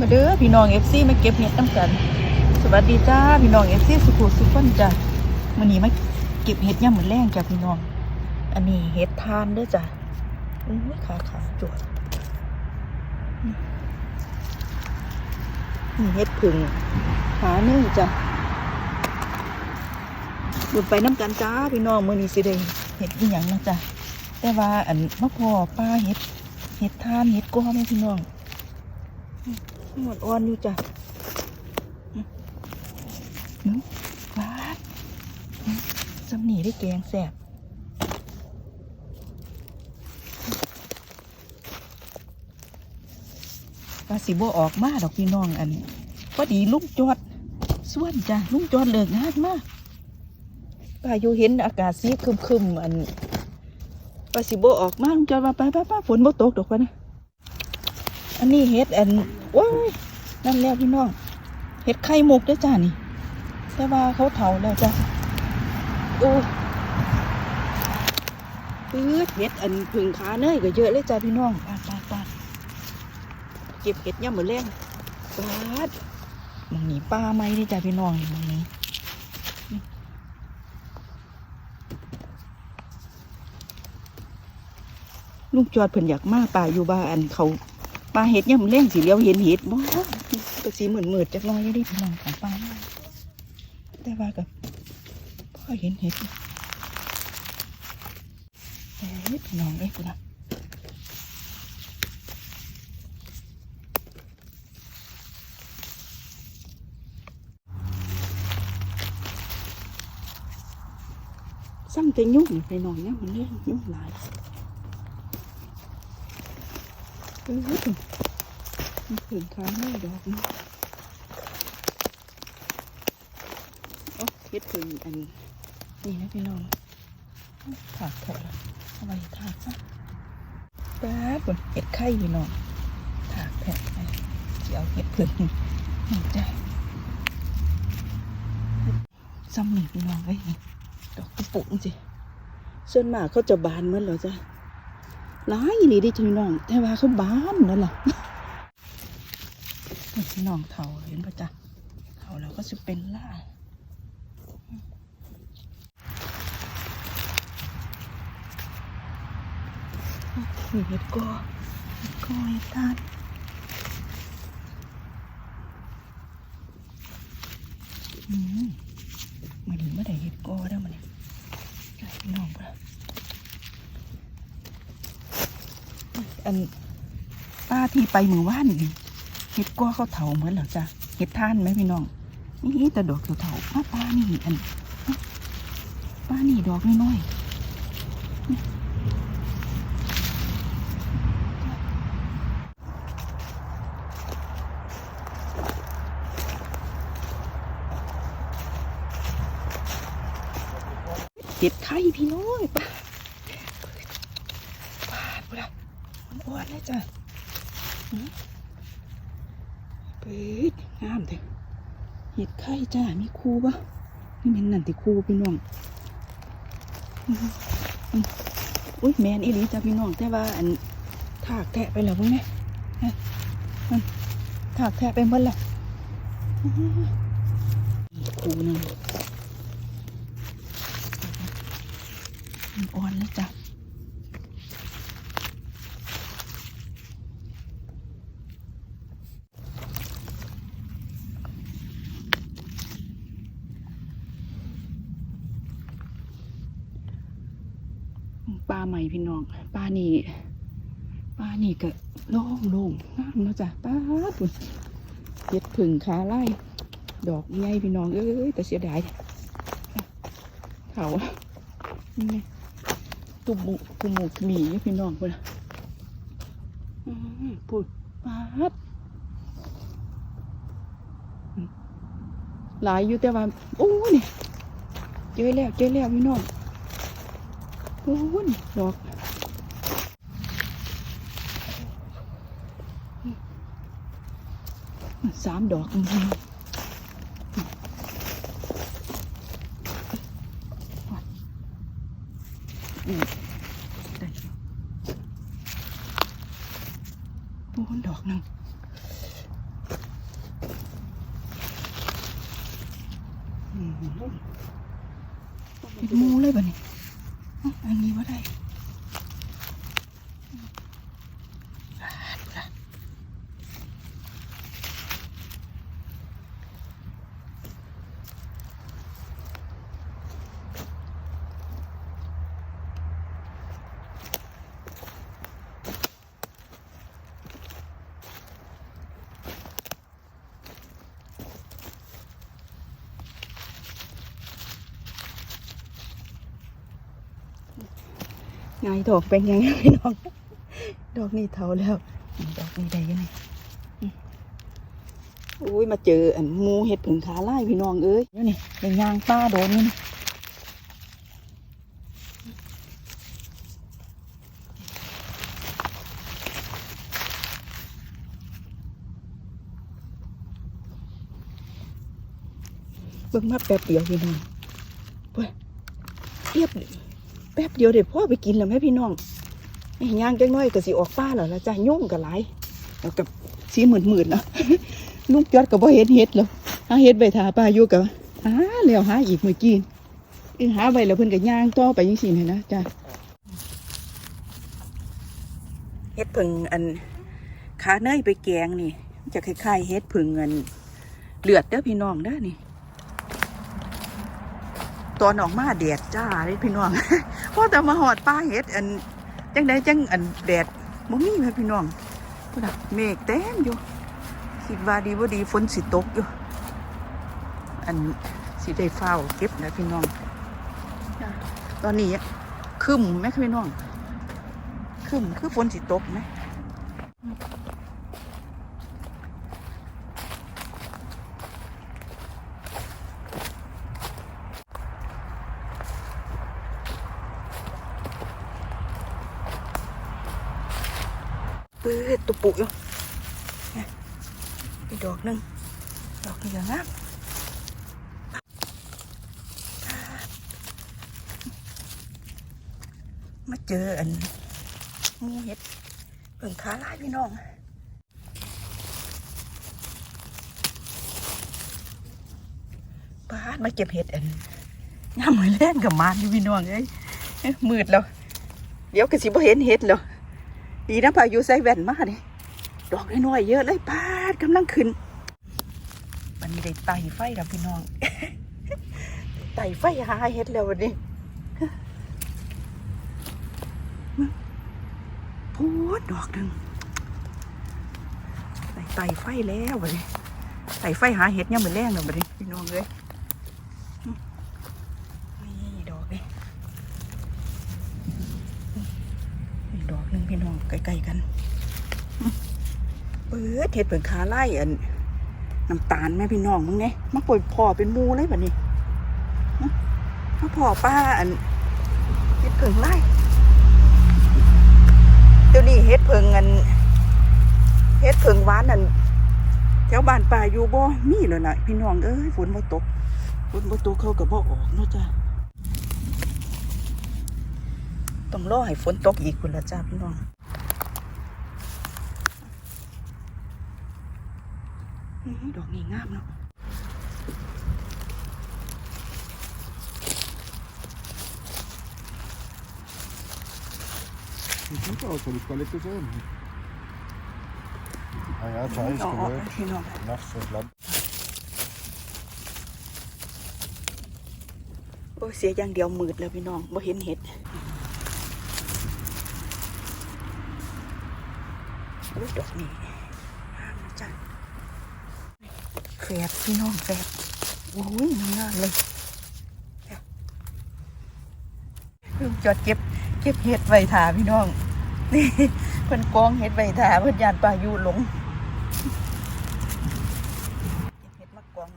มาเด้อพี่น้องเอฟซีมาเก็บเห็ดน้ำกัน สวัสดีจ้าพี่น้องเอฟซีสุขุสุขคนจ้ะมื้อนี้มาเก็บเห็ดย่ามมื้อแรงจ้ะพี่น้อง อันนี้เห็ดทานเด้อจ้ะอุ้ยขาขาจวดนี่เห็ดผึ่งขาหนึ่งจ้ะดูไปน้ำกันจ้าพี่น้องมื้อนี้สิได้เห็ดอีหยังนะจ้ะแต่ว่าอันมะพร้าวป้าเห็ดเห็ดทานเห็ดก้อแม่พี่น้อง หมดอ่อนอยู่จ้ะอืมว้าดอืมสำนีได้แกงแสบปลาสีบัวออกมาดอกพี่น้องอันพอดีลุงจอดส่วนจ้ะลุงจอดเลิกงานมากป้าอยู่เห็นอากาศสีคึมๆอันปลาสีบัวออกมาลุงจอดว่าไปไปไปฝนบ่ตกดอกวะนะ อันนี้เห็ดอันว้ายนั่นแล้วพี่น้องเห็ดไข่มุกด้วยจ้านี่ แต่ว่าเขาเถาแล้วจ้ะโอ้ปื๊ดเห็ดอันผึ่งขาเนยก็เยอะเลยจ้าพี่น้องปาดปาดปาดเก็บเห็ดย่ำเหมือนแรงปาดมองนี้ป้าไหมได้จ้าพี่น้องนี่หมองนี้ลุงจอดเพิ่นอยากมาป่าอยู่บ้านเขา ปลาเห็ดย่ำเล่งสีเหลียวเห็นเห็ดบ่ก็สีเหมือนเหมือดจักน้อยอยู่ดิพี่น้องของปลาแต่ว่ากับพ่อเห็นเห็ดอยู่เฮ้ยพี่น้องเอ้ยกูนะซ้ำแต่ยุ่งไปหน่อยเนี่ยมันเล่นยุ่งหลายเออมันถึงค้างไม่ดอกนะโอ้เฮ็ดถึงอันนี้ นี่นะพี่น้องถากถอดแล้วเอาไว้ถากซะแป๊บก่อนเห็ดไข่พี่น้องถากแผลไปสิเอาเห็ดผึ่งนี่จ้ะซ้ำนี่พี่น้องไว้ยนี่ดอกกระปุกสิส่วนมากเขาจะบานเหมือนเหรอจ้ะ หลายอีนี่ดิจ้ะพี่น้อง แต่ว่าเขาบ้านนั่นแหละนี่พี่น้องเถาเห็นปะจ๊ะเถาแล้วก็จะเป็นล่าเห็ดกอเห็ดกอเห็ดทานอืมมาดีเมื่อใดเห็ดกอได้มาเนี่ยไก่พี่น้องปะ อันป้าที่ไปมือว่านนี่เห็ดก้อเขาเถาเหมือนเหรอจ้ะเห็ดท่านไหมพี่น้องนี่แต่ดอกเถาป้าป้านี่อันป้านี่ดอกน้อยเห็ดไข่พี่น้อยป้าป้าดูละมันอ้วนเลยจ้ะ เปิดงามเถอะเห็ดไข่จ้า มีคูปะนี่เป็นนั่นติคูพี่น้องอุ้ยแมนอีหลีจ้าพี่น้องแต่ว่าอันถากแทะไปแล้วพวกนี้ฮะมันถากแทะไปหมดแล้วคูนึงอ่อนแล้วจ้ะ ปลาใหม่พี่น้องปลานี่ปลานี่ก็โล่งโล่งงามเนาะจ้ะปลาปุ่นเห็ดผึ่งขาไล่ดอกใหญ่พี่น้องเอ้ยแต่เสียดายเขานี่ไงตุ่มหมูตุ่มหมูหมีพี่น้องพุ่นน่ะอื้าหลายอยู่แต่ว่าโอ้เนี่ยเจอแล้วเจอแล้วพี่น้อง วุ่นดอกสามดอกอืมได้โอ้ดอกหนึ่งเป็นมูเลยบ่เนี่ย อันนี้ว่าได้ ไงดอกเป็นยังไงพี่น้อง ดอกนี่เท่าแล้ว ดอกนี่ได้ยังไงอุ้ยมาเจออันมูเห็ดผึ่งขาไล่พี่น้องเอ้ยเดี๋ยนี่เป็นยางป้าโดนนี่นเบิ่งมาแป๊บเดียวพี่น้องเว้ยเรียบ แป๊บเดียวเดี๋ยวพ่อไปกินแล้วแม่พี่น้องไอ้ย่างจังน้อยก็สิออกป้าแล้วละจ้ะโยุ่งกับหลายแล้วกับสีหมื่นๆนะลุงจอดก็บ่เห็นเห็ดแล้วหาเห็ดใบถาป้าอยู่กับหาแล้วหาอีกเมื่อกี้อีหาใบแล้วเพิ่นก็ย่างต่อไปจังซี่นี่นะจ้ะเห็ดผึ่งอันขาเนยไปแกงนี่ จะคล้ายๆเห็ดผึ่งอันเลือดเด้อพี่น้องเด้อนี่ตอนออกมาแดดจ้าเลยพี่น้อง พอแต่มาหอดป้าเห็ดอันจังใดจังอันแดดบ่มีแม่พี่น้องพุ่นน่ะเมฆเต็มอยู่คิดว่าดีบ่ดีฝนสิตกอยู่ อันสิได้เฝ้าวเก็บนะพี่น้องจ้ะตอนนี้อะครึ้มแม่พี่น้องครึ้มคือฝนสิตกไหม เตุปุอยู่เนี่ยอีดอกหนึงดอกนี้ก็งามมาเจออันมูเห็ดเพิ่งขาลายพี่น้องป้าดมาเก็บเห็ดอันงามเหมือนแล่นกับมานอยู่พี่น้องเอ้ยเอ๊ะมืดแล้ว เดี๋ยวก็สิบ่เห็นเห็ดแล้ว ดีนะพายุใส่แว่นมากเนี่ยดอกน้อยๆเยอะเลยปาดกำลังขึ้นวันนี้ได้ไต่ไฟแล้วพี่น้องไต่ไฟหาเห็ดแล้ววันนี้พูดดอกหนึ่งไต่ไฟแล้วบัดนี้ไต่ไฟหาเห็ดยังเหมือนแรงเลยบัดนี้พี่น้องเลยนี่ดอกนี่นี่ดอกหนึ่งพี่น้อง ใกล้ๆกันเปิดเห็ดเปิดขาไล่อันน้ำตาลแม่พี่น้องมึงไงมาปล่อยพ่อเป็นมูเลยแบัดนี้มาพ่อป้าอันเห็ดเปิงไล่เดี๋ยวนี้เฮ็ดเพิงอันเฮ็ดเพิงหวานนั่นแถวบ้านป่าอยู่บ่มีเลยนะพี่น้องเอ้ยฝนบ่ตกฝนบ่ตกเขาก็บ่ออกเนาะจ้ะต้องรอให้ฝนตกอีกคุณละจ้าพี่น้องอื้อหือ ดอกนี้งามเนาะ Sieht gut aus, habe ich gar nicht gesehen. Ah ja, da ist เอาออก gehört. พี่น้อง Nachts das Land. โอ้ยเสียอย่างเดียวมืดแล้วพี่น้องบ่เห็นเห็ดโอ้ยดอกนี้งามนะจ๊ะแฝ ดพี่น้องแฝดโอ้ยงามเลยลุงจอดเก็บ เก็บเห็ดไว้ถาพี่น้อง นี่เพิ่นกองเห็ดไว้ถาเพิ่นยานปลาอยู่หลงเก็บเห็ดมากอง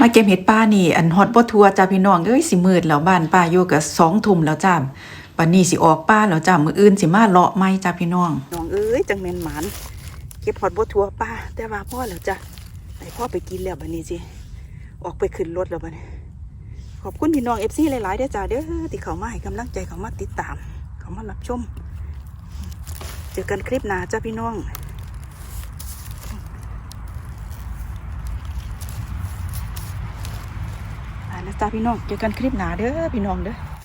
มาเก็บเห็ดป้านี่ อันฮอตบ่ทัวจ้าพี่น้องเอ้ยสิมืดแล้วบ้านป้าอยู่ก็สองทุ่มแล้วจ้าปันนี้สิออกป้าแล้วจ้ามื้ออื่นสิมาเลาะไม้จ้าพี่น้องน้องเอ้ยจังแม่นหมาน เก็บหอดบัวทัวป้าแต่ว่าพ่อแล้วจ้ะไอพ่อไปกินแล้วบัดนี้สิออกไปขึ้นรถแล้วบัดนี้ขอบคุณพี่น้องเอฟซีหลายๆเด้อจ้าเด้อที่เขามาให้กำลังใจเขามาติดตาม เขามารับชม เจอกันคลิปหน้าจ้าพี่น้องอันแล้วจ้าพี่น้องเจอกันคลิปหน้าเด้อพี่น้องเด้อ